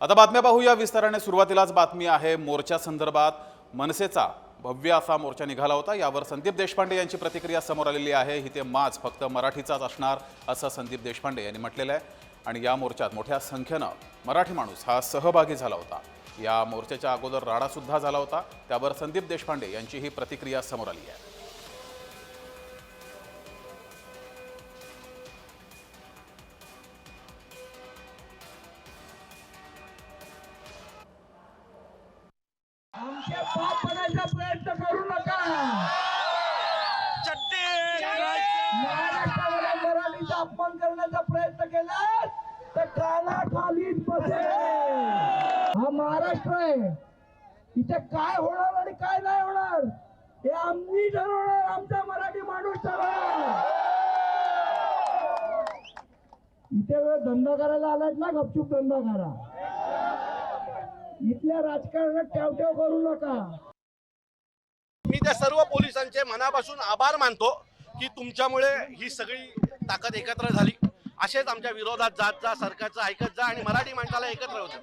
आता बातम्या पाहूया. विस्ताराने सुरुवातीलाच बातमी आहे मोर्चा संदर्भात मनसेचा भव्य असा मोर्चा निघाला होता. यावर संदीप देशपांडे यांची प्रतिक्रिया समोर आलेली आहे. इथे माज फक्त मराठीचाच असणार असं संदीप देशपांडे यांनी म्हटलेलं आहे. आणि या मोर्चात मोठ्या संख्येनं मराठी माणूस हा सहभागी झाला होता. या मोर्चाच्या अगोदर राडासुद्धा झाला होता. त्यावर संदीप देशपांडे यांची ही प्रतिक्रिया समोर आली आहे. आमचे बनायचा प्रयत्न करू नका. मराठीचा अपमान करण्याचा प्रयत्न केला. तर काना बसेल हा महाराष्ट्र आहे. इथे काय होणार आणि काय नाही होणार हे आम्ही ठरवणार. आमचा मराठी माणूस ठरवणार. इथे वेळ धंदा करायला आलात ना गपचूप धंदा करा. इथल्या राजकारणात ठेवठेव करू नका. मी त्या सर्व पोलिसांचे मनापासून आभार मानतो की तुमच्यामुळे ही सगळी ताकद एकत्र झाली. असेच आमच्या विरोधात जात जा सरकारचं ऐकत जा आणि मराठी माणसाला एकत्र होतं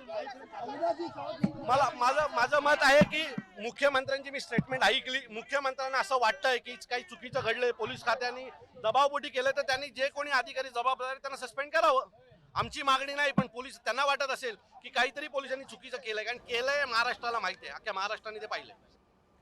मला माझं माझं मत आहे की मुख्यमंत्र्यांची मी स्टेटमेंट ऐकली. मुख्यमंत्र्यांना असं वाटतंय की काही चुकीचं घडलंय. पोलीस खात्याने दबावपोटी केलं तर त्यांनी जे कोणी अधिकारी जबाबदारी त्यांना सस्पेंड करावं. आमची मागणी नाही पण पोलीस त्यांना वाटत असेल की काहीतरी पोलिसांनी चुकीचं केलंय कारण केलंय महाराष्ट्राला माहिती आहे. अख्ख्या महाराष्ट्राने ते पाहिलंय.